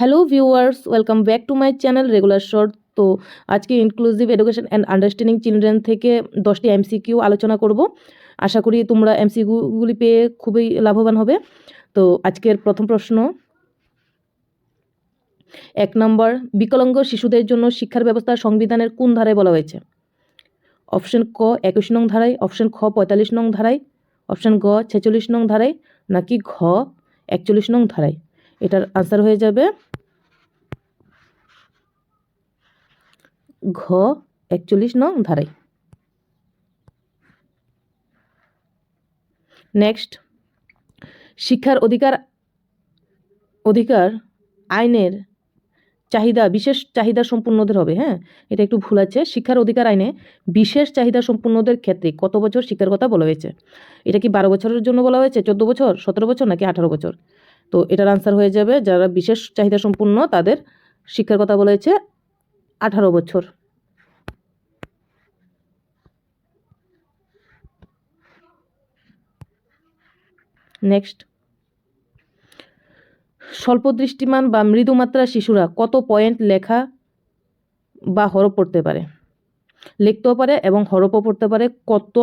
Hello viewers welcome back to my channel regular short তো আজকে inclusive education and understanding children থেকে দশটি MCQ আলোচনা করব। আশা করি তোমরা এমসিকিউগুলি পেয়ে খুবই লাভবান হবে। তো আজকের প্রথম প্রশ্ন। এক নম্বর, বিকলাঙ্গ শিশুদের জন্য শিক্ষার ব্যবস্থা সংবিধানের কোন ধারায় বলা হয়েছে? অপশন ক, একুশ নং ধারায়, অপশন খ, পঁয়তাল্লিশ নং ধারায়, অপশন গ, ছেচল্লিশ নং ধারায়, নাকি ঘ, একচল্লিশ নং ধারায়? এটার আনসার হয়ে যাবে ঘ, একচল্লিশ নং ধারায় নেক্সট শিক্ষার অধিকার অধিকার আইনের চাহিদা, বিশেষ চাহিদা সম্পূর্ণদের হবে হ্যাঁ? এটা একটু ভুল আছে। শিক্ষার অধিকার আইনে বিশেষ চাহিদা সম্পূর্ণদের ক্ষেত্রে কত বছর শিক্ষার কথা বলা হয়েছে? এটা কি বারো বছরের জন্য বলা হয়েছে, চোদ্দ বছর, সতেরো বছর নাকি আঠারো বছর? তো এটার আনসার হয়ে যাবে যারা বিশেষ চাহিদা সম্পূর্ণ তাদের শিক্ষার কথা বলা হয়েছে আঠারো বছর। নেক্সট স্বল্প দৃষ্টিমান বা মৃদুমাত্রা শিশুরা কত পয়েন্ট লেখা বা হরফ পড়তে পারে? লিখতেও পারে এবং হরফও পড়তে পারে কত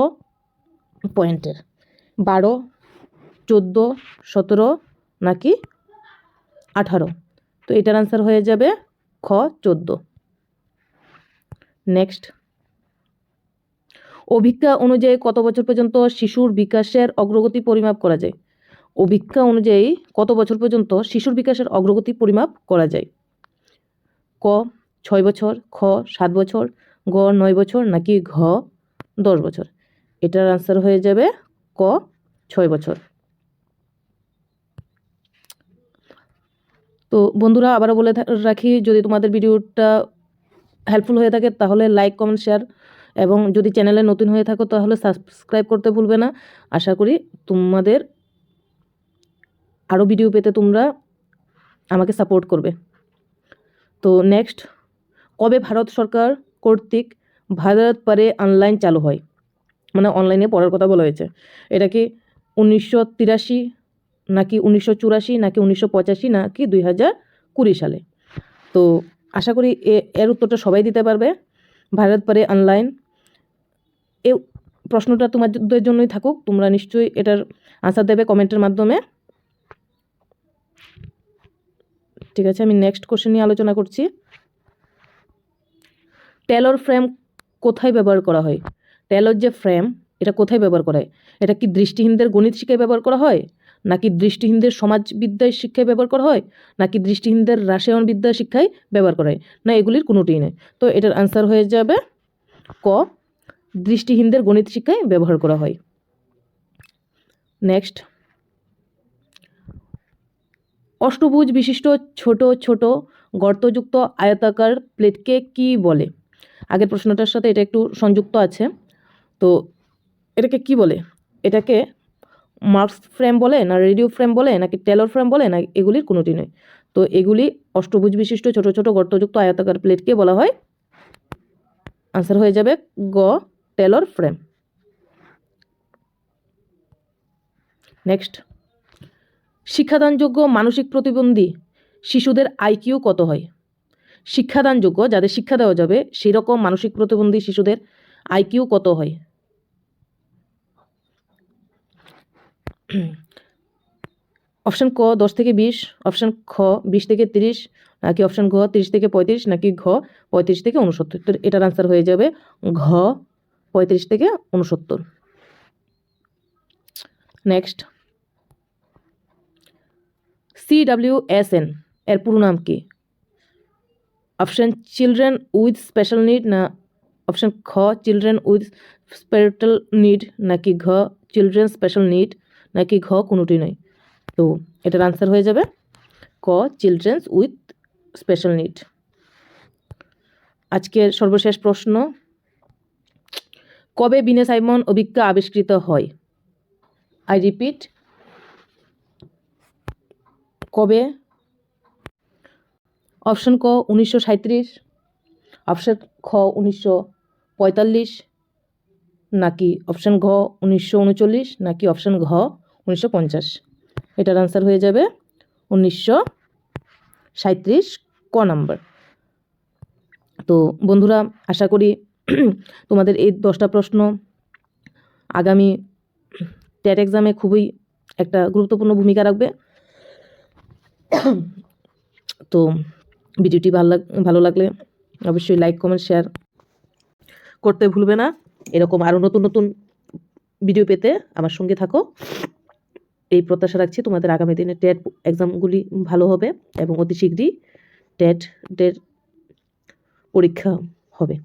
পয়েন্টের বারো, চোদ্দ, সতেরো নাকি? আঠারো। তো এটার আনসার হয়ে যাবে খ, চোদ্দ। নেক্সট অভিজ্ঞা অনুযায়ী কত বছর পর্যন্ত শিশুর বিকাশের অগ্রগতি পরিমাপ করা যায়? অভিজ্ঞা অনুযায়ী কত বছর পর্যন্ত শিশুর বিকাশের অগ্রগতি পরিমাপ করা যায়? ক, ছয় বছর, খ, সাত বছর, গ, নয় বছর, নাকি ঘ, দশ বছর? এটার আনসার হয়ে যাবে ক, ছয় বছর। তো বন্ধুরা আবারও বলে রাখি, যদি তোমাদের ভিডিওটা হেল্পফুল হয়ে থাকে, তাহলে লাইক কমেন্ট শেয়ার এবং যদি চ্যানেলে নতুন হয়ে থাকো, তাহলে সাবস্ক্রাইব করতে ভুলবে না। আশা করি তোমাদের আরও ভিডিও পেতে তোমরা আমাকে সাপোর্ট করবে। তো নেক্সট কবে ভারত সরকার কর্তৃক ভারত পারে অনলাইন চালু হয়? মানে অনলাইনে পড়ার কথা বলা হয়েছে। এটা কি উনিশশো তিরাশি নাকি উনিশশো চুরাশি, নাকি উনিশশো পঁচাশি, নাকি দুই হাজার কুড়ি সালে। তো আশা করি এর উত্তরটা সবাই দিতে পারবে। ভারত পারে অনলাইন এ প্রশ্নটা তোমাদের জন্যই থাকুক, তোমরা নিশ্চয়ই এটার আনসার দেবে কমেন্টের মাধ্যমে। ঠিক আছে, আমি নেক্সট কোশ্চেন নিয়ে আলোচনা করছি। টেলর ফ্রেম কোথায় ব্যবহার করা হয়? টেলর যে ফ্রেম এটা কোথায় ব্যবহার করা হয়? এটা কি দৃষ্টিহীনদের গণিত শিক্ষায় ব্যবহার করা হয়? নাকি দৃষ্টিহীনদের সমাজবিদ্যায় শিক্ষায় ব্যবহার করা হয়? নাকি দৃষ্টিহীনদের রাসায়ন বিদ্যা শিক্ষায় ব্যবহার করা হয়? না, এগুলির কোনোটিই নেই। তো এটার আনসার হয়ে যাবে ক, দৃষ্টিহীনদের গণিত শিক্ষায় ব্যবহার করা হয়। নেক্সট অষ্টভুজ বিশিষ্ট ছোট ছোট গর্তযুক্ত আয়তাকার প্লেটকে কি বলে? আগের প্রশ্নটার সাথে এটা একটু সংযুক্ত আছে। তো এটাকে কি বলে? এটাকে মার্কস ফ্রেম বলে না রেডিও ফ্রেম বলে নাকি টেলর ফ্রেম বলে না এগুলির কোনোটি নয়। তো এগুলি অষ্টভুজ বিশিষ্ট ছোট ছোট গর্তযুক্ত আয়তাকার প্লেটকে বলা হয়। আনসার হয়ে যাবে গ টেলর ফ্রেম নেক্সট শিক্ষাদানযোগ্য মানসিক প্রতিবন্ধী শিশুদের আইকিউ কত হয়? শিক্ষাদানযোগ্য যাদের শিক্ষা দেওয়া যাবে সেই রকম মানসিক প্রতিবন্ধী শিশুদের আইকিউ কত হয়? অপশান ক দশ থেকে বিশ। অপশান খ বিশ থেকে তিরিশ। নাকি অপশান ঘ তিরিশ থেকে পঁয়ত্রিশ? নাকি ঘ, পঁয়ত্রিশ থেকে উনসত্তর তো এটার আনসার হয়ে যাবে ঘ, পঁয়ত্রিশ থেকে উনসত্তর next C W S N এর পুরো নাম কি? Option children with special need না অপশান খ চিলড্রেন উইথ স্পেরিটাল নিড নাকি ঘ চিলড্রেন স্পেশাল নিড নাকি ঘ কোনোটি নয়। তো এটার আনসার হয়ে যাবে ক চিলড্রেন্স উইথ স্পেশাল নিড আজকের সর্বশেষ প্রশ্ন, কবে বিনে সাইমন অভিজ্ঞা আবিষ্কৃত হয়? আই রিপিট কবে? অপশন ক উনিশশো সাঁত্রিশ অপশন খ উনিশশো পঁয়তাল্লিশ, নাকি অপশন ঘ উনিশশো উনচল্লিশ, নাকি অপশন ঘ উনিশশো পঞ্চাশ। এটার আনসার হয়ে যাবে উনিশশো ক নাম্বার। তো বন্ধুরা, আশা করি তোমাদের এই দশটা প্রশ্ন আগামী ট্যাট এক্সামে খুবই একটা গুরুত্বপূর্ণ ভূমিকা রাখবে। তো ভিডিওটি ভালো লাগ, ভালো লাগলে অবশ্যই লাইক কমেন্ট শেয়ার করতে ভুলবে না। এরকম আরও নতুন নতুন ভিডিও পেতে আমার সঙ্গে থাকো। এই প্রত্যাশা রাখছি তোমাদের আগামী দিনে টেট এক্সামগুলি ভালো হবে এবং অতি শীঘ্রই টেট ডের পরীক্ষা হবে।